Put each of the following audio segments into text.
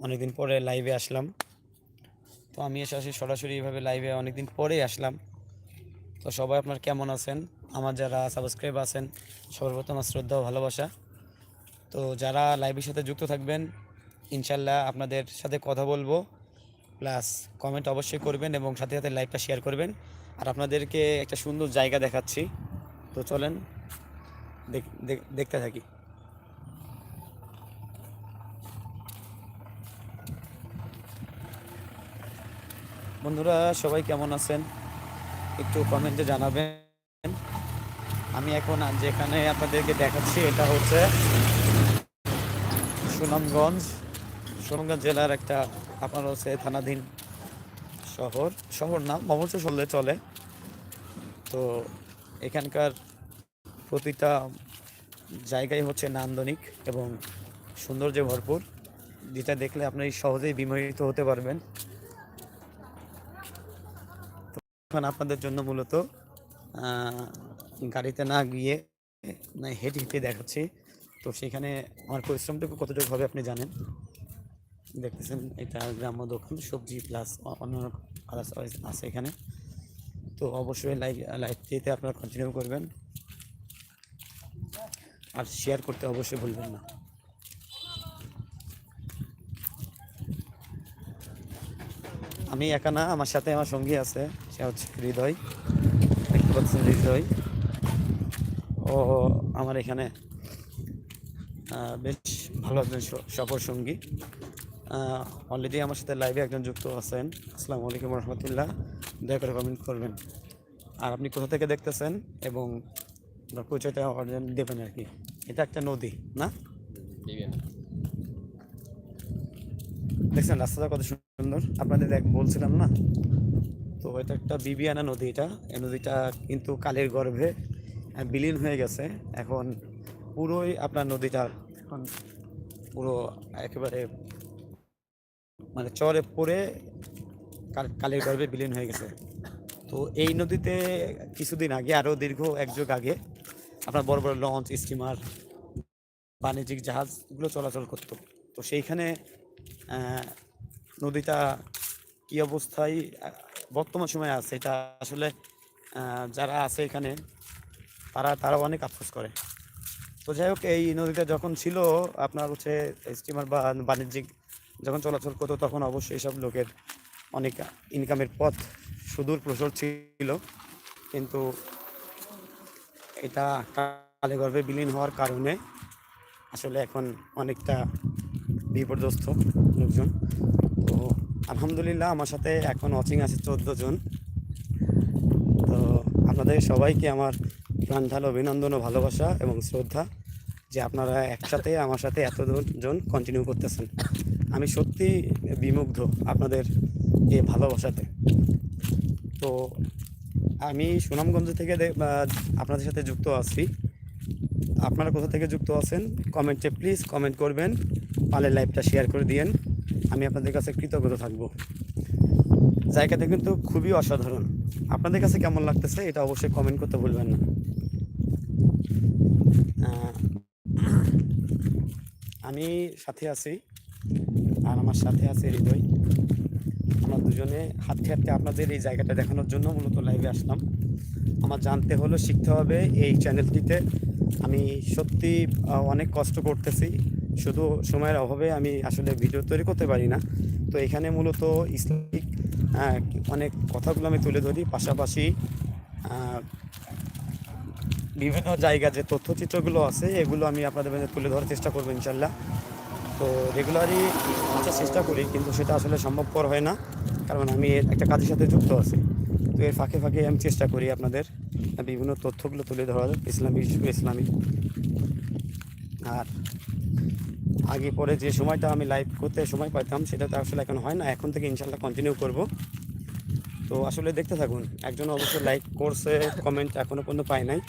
অনেকদিন পরে লাইভে আসলাম। তো আমি এসে আসি সরাসরি এইভাবে লাইভে অনেকদিন পরেই আসলাম। তো সবাই আপনার কেমন আছেন? আমার যারা সাবস্ক্রাইব আছেন সর্বপ্রথম আমার শ্রদ্ধা ও ভালোবাসা। তো যারা লাইভের সাথে যুক্ত থাকবেন ইনশাল্লাহ আপনাদের সাথে কথা বলব। প্লাস কমেন্ট অবশ্যই করবেন এবং সাথে সাথে লাইভটা শেয়ার করবেন। আর আপনাদেরকে একটা সুন্দর জায়গা দেখাচ্ছি। তো চলেন, দেখ- দেখ- দেখতে থাকি। বন্ধুরা, সবাই কেমন আছেন? একটু কমেন্টে জানাবেন। আমি এখন যেখানে আপনাদেরকে দেখাচ্ছি, এটা হচ্ছে সুনামগঞ্জ। সুনামগঞ্জ জেলার একটা, আপনার হচ্ছে থানাধীন শহর। শহর না মমলসর চললে চলে। তো এখানকার প্রতিটা জায়গায় হচ্ছে নান্দনিক এবং সৌন্দর্যে ভরপুর। যেটা দেখলে আপনি সহজেই বিমোহিত হতে পারবেন। এখন আপনাদের জন্য মূলত গাড়িতে না গিয়ে, না হেঁটে হেঁটে দেখাচ্ছি। তো সেখানে আমার পরিশ্রমটুকু কতটুকু হবে আপনি জানেন? দেখতেছেন, এটা গ্রাম্য দোকান, সবজি প্লাস অন্যান্য আদার্স আছে এখানে। তো অবশ্যই লাইভ, লাইভটিতে আপনারা কন্টিনিউ করবেন। আর শেয়ার করতে অবশ্যই ভুলবেন না। আমি একা না, আমার সাথে আমার সঙ্গী আছে। সে হচ্ছে হৃদয় দেখতে পাচ্ছেন হৃদয়। ও আমার এখানে বেশ ভালো একজন সফর সঙ্গী। অলরেডি আমার সাথে লাইভে একজন যুক্ত আছেন। আসসালামু আলাইকুম রহমতুল্লাহ। দয়া করে কমেন্ট করবেন। আর আপনি কোথা থেকে দেখতেছেন? এবং পরিচয়টা অর্জন দেবেন আর কি। এটা একটা নদী না? দেখছেন রাস্তাটা কত সুন্দর। আপনাদের দেখ বলছিলাম না? তো এটা একটা বিবিয়ানা নদী এটা। এই নদীটা কিন্তু কালের গর্ভে বিলীন হয়ে গেছে। এখন পুরোই আপনার নদীটা এখন পুরো একেবারে মানে চরে পড়ে কালের গর্ভে বিলীন হয়ে গেছে। তো এই নদীতে কিছুদিন আগে, আরও দীর্ঘ এক যুগ আগে, আপনার বড় বড় লঞ্চ, স্টিমার, বাণিজ্যিক জাহাজগুলো চলাচল করতো। তো সেইখানে নদীটা কী অবস্থায় বর্তমান সময়ে আছে, এটা আসলে যারা আছে এখানে, তারা তারা অনেক আফসোস করে। তো যাই হোক, এই নদীটা যখন ছিল, আপনার হচ্ছে স্টিমার বা বাণিজ্যিক যখন চলাচল করতো, তখন অবশ্যই সব লোকের অনেক ইনকামের পথ সুদূর প্রসর ছিল। কিন্তু এটা কালে গর্ভে বিলীন হওয়ার কারণে আসলে এখন অনেকটা বিপর্যস্ত লোকজন। আলহামদুলিল্লাহ, আমার সাথে এখন ওয়াচিং আছে চোদ্দ জন। তো আপনাদের সবাইকে আমার প্রাণ ঢাল অভিনন্দন ও ভালোবাসা এবং শ্রদ্ধা যে আপনারা একসাথে আমার সাথে এত জন কন্টিনিউ করতেছেন। আমি সত্যি বিমুগ্ধ আপনাদের এই ভালোবাসাতে। তো আমি সুনামগঞ্জ থেকে আপনাদের সাথে যুক্ত আছি। আপনারা কোথা থেকে যুক্ত আছেন? কমেন্টে প্লিজ কমেন্ট করবেন। পালের লাইভটা শেয়ার করে দিয়েন। আমি আপনাদের কাছে কৃতজ্ঞ থাকব। জায়গাটা কিন্তু খুবই অসাধারণ। আপনাদের কাছে কেমন লাগতেছে এটা অবশ্যই কমেন্ট করতে ভুলবেন না। আমি সাথে আছি, আর আমার সাথে আছে হৃদয়। আমরা দুজনে হাঁটতে হাঁটতে আপনাদের এই জায়গাটা দেখানোর জন্য মূলত লাইভে আসলাম। আমার জানতে হলো, শিখতে হবে এই চ্যানেলটিতে আমি সত্যি অনেক কষ্ট করতেছি। শুধু সময়ের অভাবে আমি আসলে ভিডিও তৈরি করতে পারি না। তো এখানে মূলত ইসলামিক অনেক কথাগুলো আমি তুলে ধরি। পাশাপাশি বিভিন্ন জায়গা যে তথ্যচিত্রগুলো আছে, এগুলো আমি আপনাদের মাঝে তুলে ধরার চেষ্টা করব ইনশাল্লাহ। তো রেগুলারই আসার চেষ্টা করি, কিন্তু সেটা আসলে সম্ভবপর হয় না, কারণ আমি একটা কাজের সাথে যুক্ত আছি। তো এর ফাঁকে ফাঁকে আমি চেষ্টা করি আপনাদের বিভিন্ন তথ্যগুলো তুলে ধরার ইসলামী ইসলামী আর আগে পরে যে সময়টা আমি লাইভ করতে সময় পাইতাম সেটা তো আসলে এখন হয় না। এখন থেকে ইনশাল্লাহ কন্টিনিউ করব। তো আসলে দেখতে থাকুন, একজন অবশ্যই লাইক করছে কমেন্ট এখনও পর্যন্ত পাই নাই।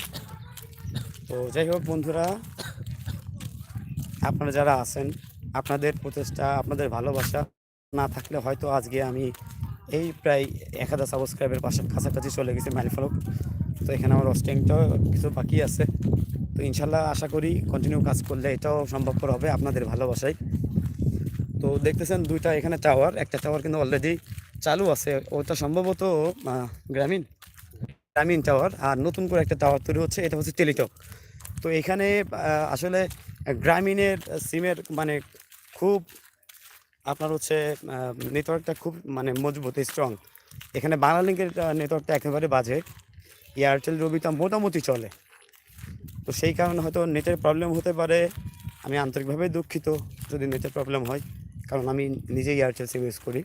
তো যাই হোক বন্ধুরা, আপনারা যারা আছেন, আপনাদের প্রচেষ্টা, আপনাদের ভালোবাসা না থাকলে হয়তো আজকে আমি এই প্রায় এক হাজার সাবস্ক্রাইবের পাশে কাছাকাছি চলে গেছি মাইল ফলক তো এখানে আমার অস্টিংটাও কিছু বাকি আছে। তো ইনশাল্লাহ আশা করি কন্টিনিউ কাজ করলে এটাও সম্ভবপর হবে আপনাদের ভালোবাসায়। তো দেখতেছেন দুইটা এখানে টাওয়ার একটা টাওয়ার কিন্তু অলরেডি চালু আছে। ওটা সম্ভবত গ্রামীণ গ্রামীণ টাওয়ার আর নতুন করে একটা টাওয়ার তৈরি হচ্ছে, এটা হচ্ছে টেলিটক তো এখানে আসলে গ্রামীণের সিমের মানে খুব, আপনার হচ্ছে নেটওয়ার্কটা খুব মানে মজবুত স্ট্রং এখানে বাংলালিঙ্কের নেটওয়ার্কটা একেবারে বাজে। এয়ারটেল রবিটা মোটামুটি চলে। তো সেই কারণে হয়তো নেটের প্রবলেম হতে পারে। আমি আন্তরিকভাবে দুঃখিত যদি নেটের প্রবলেম হয়, কারণ আমি নিজেই এয়ারটেল সিম ইউজ করি।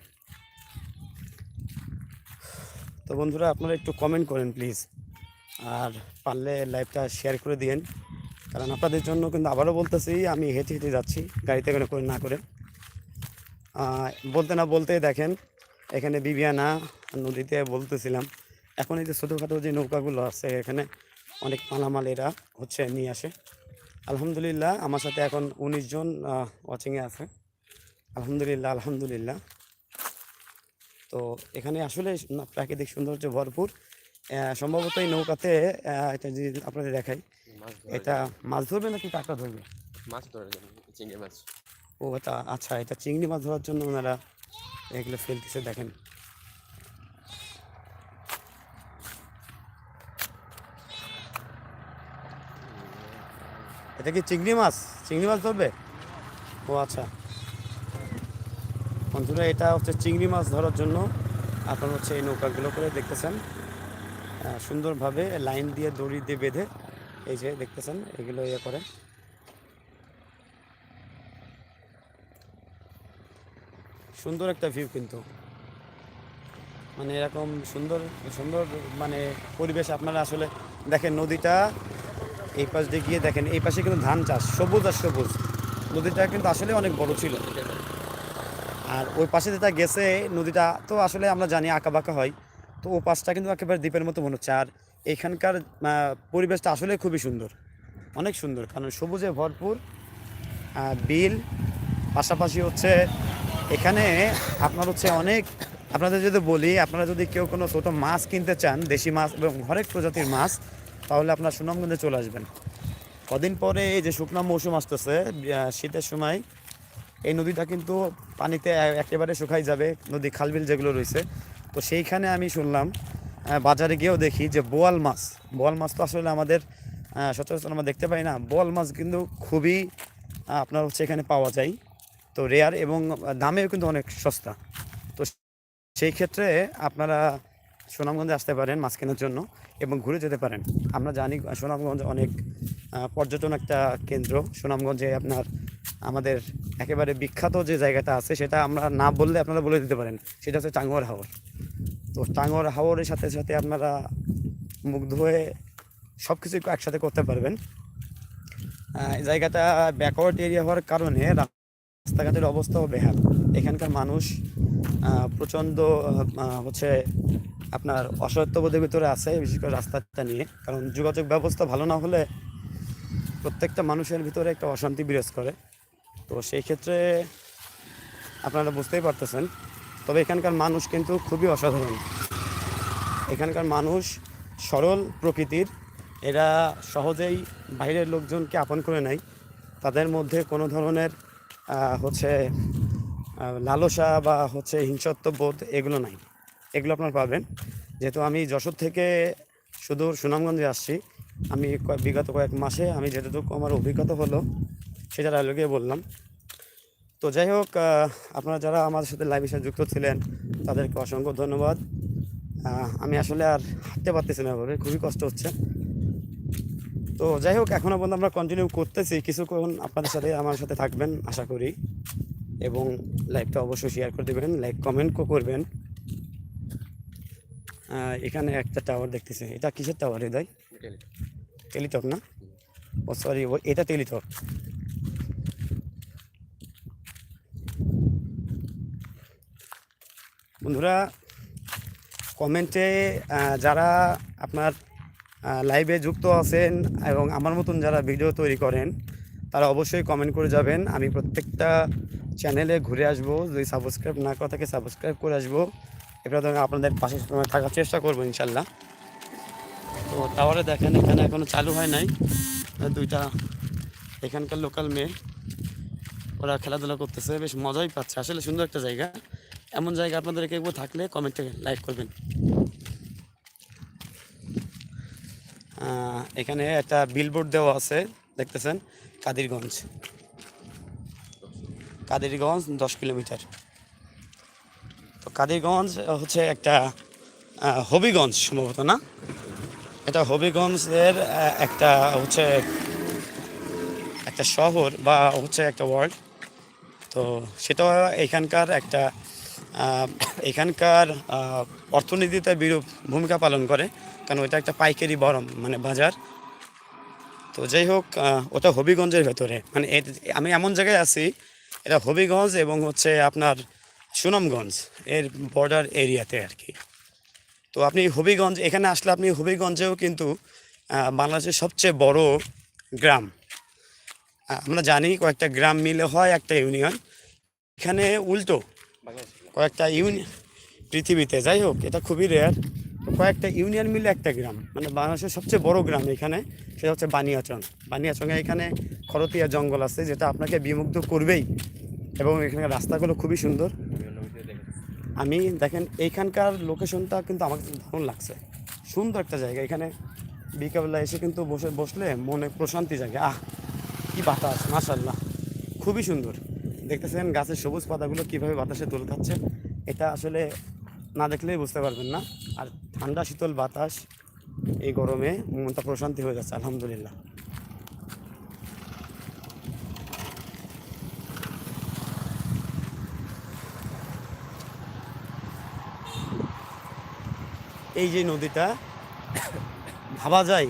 তো বন্ধুরা, আপনারা একটু কমেন্ট করেন প্লিজ আর পারলে লাইভটা শেয়ার করে দিয়েন। কারণ আপনাদের জন্য কিন্তু আবারও বলতেছি, আমি হেঁটে হেঁটে যাচ্ছি, গাড়িতে করে করে না করে। বলতে না বলতে দেখেন, এখানে বিবিয়ানা নদীতে বলতেছিলাম। এখন এই যে ছোটোখাটো যে নৌকাগুলো আছে এখানে অনেক মালামাল এরা হচ্ছে নিয়ে আসে। আলহামদুলিল্লাহ আমার সাথে এখন উনিশ জন ওয়াচিংয়ে আছে। আলহামদুলিল্লাহ আলহামদুলিল্লাহ। তো এখানে আসলে প্রাকৃতিক সৌন্দর্য ভরপুর। সম্ভবত এই নৌকাতে এটা যদি আপনাদের দেখাই এটা মাছ ধরবে নাকি কাঁকড়া ধরবে? মাছ ধরার জন্য চিংড়ি মাছ। ও এটা আচ্ছা এটা চিংড়ি মাছ ধরার জন্য ওনারা এগুলো ফেলতেছে দেখেন। এটা কি চিংড়ি মাছ? চিংড়ি মাছ ধরবে? ও আচ্ছা। বন্ধুরা, এটা হচ্ছে চিংড়ি মাছ ধরার জন্য আপনার হচ্ছে এই নৌকাগুলো করে দেখতেছেন। সুন্দরভাবে লাইন দিয়ে দড়ি দিয়ে বেঁধে এই যে দেখতেছেন, এগুলো ইয়ে করে। সুন্দর একটা ভিউ কিন্তু। মানে এরকম সুন্দর সুন্দর মানে পরিবেশ আপনারা আসলে দেখেন নদীটা এই পাশ দিয়ে গিয়ে দেখেন, এই পাশে কিন্তু ধান চাষ, সবুজ আর সবুজ। নদীটা কিন্তু আসলে অনেক বড় ছিল। আর ওই পাশে যেটা গেছে, নদীটা তো আসলে আমরা জানি আঁকা বাঁকা হয়। তো ও পাশটা কিন্তু একেবারে দ্বীপের মতো মনে হচ্ছে। আর এখানকার পরিবেশটা আসলে খুবই সুন্দর। অনেক সুন্দর, কারণ সবুজে ভরপুর। বিল, পাশাপাশি হচ্ছে এখানে আপনার হচ্ছে অনেক, আপনাদের যদি বলি, আপনারা যদি কেউ কোনো ছোটো মাছ কিনতে চান, দেশি মাছ এবং হরেক প্রজাতির মাছ তাহলে আপনার সুনামগঞ্জে চলে আসবেন। কদিন পরে এই যে শুকনো মৌসুম আসতেছে শীতের সময় এই নদীটা কিন্তু পানিতে একেবারে শুকাই যাবে, নদী খালবিল যেগুলো রয়েছে। তো সেইখানে আমি শুনলাম বাজারে গিয়েও দেখি যে বোয়াল মাছ বোয়াল মাছ তো আসলে আমাদের সচরাচর আমরা দেখতে পাই না। বোয়াল মাছ কিন্তু খুবই আপনার হচ্ছে এখানে পাওয়া যায়। তো রেয়ার এবং দামেও কিন্তু অনেক সস্তা। তো সেই ক্ষেত্রে আপনারা সুনামগঞ্জে আসতে পারেন মাছ কেনার জন্য এবং ঘুরে যেতে পারেন। আমরা জানি সুনামগঞ্জ অনেক পর্যটন একটা কেন্দ্র। সুনামগঞ্জে আপনার আমাদের একেবারে বিখ্যাত যে জায়গাটা আছে, সেটা আমরা না বললে আপনারা বলে দিতে পারেন। সেটা হচ্ছে টাঙ্গুয়ার হাওর। তো টাঙ্গুয়ার হাওরের সাথে সাথে আপনারা মুগ্ধ হয়ে সব কিছু একসাথে করতে পারবেন। জায়গাটা ব্যাকওয়ার্ড এরিয়া হওয়ার কারণে রাস্তাঘাটের অবস্থাও বেহাল। এখানকার মানুষ প্রচণ্ড হচ্ছে আপনার অসত্যবোধের ভিতরে আছে, বিশেষ করে রাস্তাটা নিয়ে। কারণ যোগাযোগ ব্যবস্থা ভালো না হলে প্রত্যেকটা মানুষের ভিতরে একটা অশান্তি বিরাজ করে। তো সেই ক্ষেত্রে আপনারা বুঝতেই পারতেছেন। তবে এখানকার মানুষ কিন্তু খুবই অসাধারণ। এখানকার মানুষ সরল প্রকৃতির। এরা সহজেই বাইরের লোকজনকে আপন করে নেয়। তাদের মধ্যে কোনো ধরনের হচ্ছে লালসা বা হচ্ছে হিংসত্ব বোধ এগুলো নাই। এগুলো আপনারা পাবেন। যেহেতু আমি যশোর থেকে শুধু সুনামগঞ্জে আসছি, আমি বিগত কয়েক মাসে আমি যেটুকু আমার অভিজ্ঞতা হলো, সেটা ডায়লগে বললাম। তো যাই হোক আপনারা যারা আমাদের সাথে লাইভের সাথে যুক্ত ছিলেন, তাদেরকে অসংখ্য ধন্যবাদ। আমি আসলে আর হাঁটতে পারতেছি না এভাবে, খুবই কষ্ট হচ্ছে। তো যাই হোক এখনও পর্যন্ত আমরা কন্টিনিউ করতেছি। কিছুক্ষণ আপনাদের সাথে আমার সাথে থাকবেন, আশা করি। এবং লাইভটা অবশ্যই শেয়ার করে দেবেন লাইক কমেন্ট করবেন। এখানে একটা টাওয়ার দেখতেছি। এটা কিসের টাওয়ার হৃদয়? টেলি- টেলিটক না? ও সরি এটা টেলিটক বন্ধুরা কমেন্টে যারা আপনার লাইভে যুক্ত আছেন এবং আমার মতন যারা ভিডিও তৈরি করেন, তারা অবশ্যই কমেন্ট করে যাবেন। আমি প্রত্যেকটা চ্যানেলে ঘুরে আসব। যদি সাবস্ক্রাইব না করা থাকে সাবস্ক্রাইব করে আসব। এবার আপনাদের পাশে সময় থাকার চেষ্টা করব ইনশাল্লাহ। তো টাওয়ারে দেখেন, এখানে এখনও চালু হয় নাই। দুইটা এখানকার লোকাল মেয়ে, ওরা খেলাধুলা করতেছে, বেশ মজাই পাচ্ছে। আসলে সুন্দর একটা জায়গা। এমন জায়গা আপনাদের কেউ থাকলে কমেন্টে লাইক করবেন। এখানে একটা বিলবোর্ড দেওয়া আছে, দেখতেছেন, কাদিরগঞ্জ। কাদিরগঞ্জ দশ কিলোমিটার। তো কাদিরগঞ্জ হচ্ছে একটা হবিগঞ্জ সম্ভবত, না? এটা হবিগঞ্জের একটা, হচ্ছে, একটা শহর বা হচ্ছে একটা ওয়ার্ড। তো সেটা এখানকার একটা এখানকার অর্থনীতিতে বিরূপ ভূমিকা পালন করে, কারণ ওটা একটা পাইকারি বরম মানে বাজার। তো যাই হোক ওটা হবিগঞ্জের ভেতরে। মানে আমি এমন জায়গায় আছি, এটা হবিগঞ্জ এবং হচ্ছে আপনার সুনামগঞ্জ এর বর্ডার এরিয়াতে আর কি। তো আপনি হবিগঞ্জ, এখানে আসলে আপনি হবিগঞ্জেও কিন্তু বাংলাদেশের সবচেয়ে বড় গ্রাম। আমরা জানি কয়েকটা গ্রাম মিলে হয়, একটা ইউনিয়ন। এখানে উল্টো কয়েকটা ইউনিয়ন পৃথিবীতে, যাই হোক, এটা খুবই রেয়ার কয়েকটা ইউনিয়ন মিলে একটা গ্রাম। মানে বাংলাদেশের সবচেয়ে বড় গ্রাম এখানে, সেটা হচ্ছে বানিয়াচং। বানিয়াচংয়ে এখানে খরতিয়া জঙ্গল আছে, যেটা আপনাকে বিমুগ্ধ করবেই। এবং এখানকার রাস্তাগুলো খুবই সুন্দর। আমি, দেখেন, এইখানকার লোকেশনটা কিন্তু আমার দারুণ লাগছে। সুন্দর একটা জায়গা। এখানে বিকালবেলা এসে কিন্তু বসে, বসলে মনে প্রশান্তি জাগে। আহ, কি বাতাস মাশাল্লাহ খুবই সুন্দর। দেখতেছেন গাছের সবুজ পাতাগুলো কীভাবে বাতাসে দোল খাচ্ছে? এটা আসলে না দেখলেই বুঝতে পারবেন না। আর ঠান্ডা শীতল বাতাস এই গরমে মনটা প্রশান্তি হয়ে যাচ্ছে, আলহামদুলিল্লাহ। এই যে নদীটা, ভাবা যায়,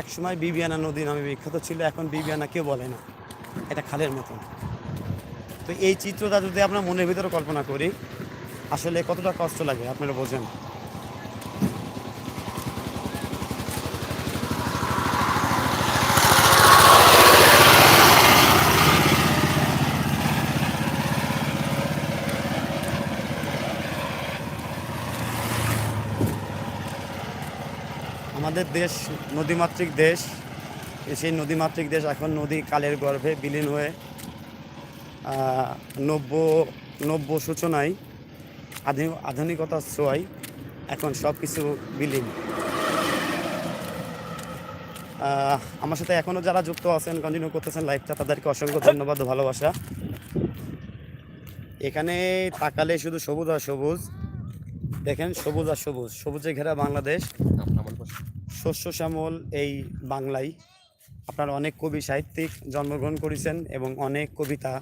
এক সময় বিবিয়ানা নদী নামে বিখ্যাত ছিল, এখন বিবিয়ানা কেউ বলে না। এটা খালের মতন। তো এই চিত্রটা যদি আমরা মনের ভিতরে কল্পনা করি, আসলে কতটা কষ্ট লাগে, আপনারা বোঝেন। আমাদের দেশ নদীমাতৃক দেশ। সেই নদীমাতৃক দেশ এখন নদী কালের গর্ভে বিলীন হয়ে নব্য নব্য সূচনায় আধুনিক আধুনিকতার ছোঁয়ায় এখন সব কিছু বিলীন আমার সাথে এখনও যারা যুক্ত আছেন কন্টিনিউ করতেছেন লাইফটা তাদেরকে অসংখ্য ধন্যবাদ ভালোবাসা। এখানে তাকালে শুধু সবুজ আর সবুজ। দেখেন সবুজ আর সবুজ। সবুজে ঘেরা বাংলাদেশ। শস্য শ্যামল এই বাংলায় আপনার অনেক কবি সাহিত্যিক জন্মগ্রহণ করেছেন এবং অনেক কবিতা,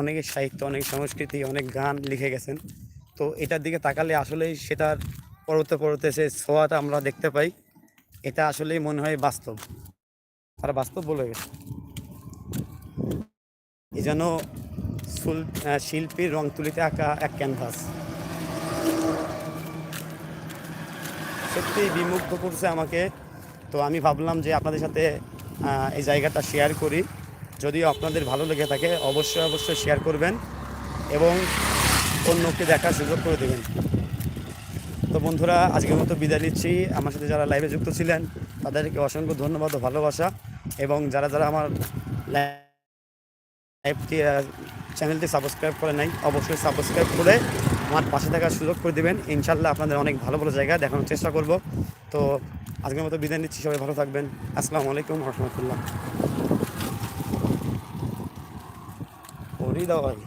অনেক সাহিত্য, অনেক সংস্কৃতি, অনেক গান লিখে গেছেন। তো এটার দিকে তাকালে আসলেই সেটার পরতে পরতে সে ছোঁয়াটা আমরা দেখতে পাই, এটা আসলেই মনে হয় বাস্তব। তারা বাস্তব বলে গেছে। এ যেন শিল্পীর রং তুলিতে আঁকা এক ক্যানভাস সত্যি বিমুগ্ধ করছে আমাকে তো আমি ভাবলাম যে আপনাদের সাথে এই জায়গাটা শেয়ার করি। যদিও আপনাদের ভালো লেগে থাকে, অবশ্যই অবশ্যই শেয়ার করবেন এবং অন্যকে দেখার সুযোগ করে দেবেন। তো বন্ধুরা, আজকের মতো বিদায় নিচ্ছি। আমার সাথে যারা লাইভে যুক্ত ছিলেন, তাদেরকে অসংখ্য ধন্যবাদ ও ভালোবাসা এবং যারা যারা আমার লাইভটি চ্যানেলটি সাবস্ক্রাইব করে নাই, অবশ্যই সাবস্ক্রাইব করে আমার পাশে থাকার সুযোগ করে দেবেন। ইনশাল্লাহ আপনাদের অনেক ভালো ভালো জায়গা দেখানোর চেষ্টা করব। তো আজকের মতো বিদায় নিচ্ছি সবাই ভালো থাকবেন। আসসালামু আলাইকুম রহমতুল্লাহ হরিদয়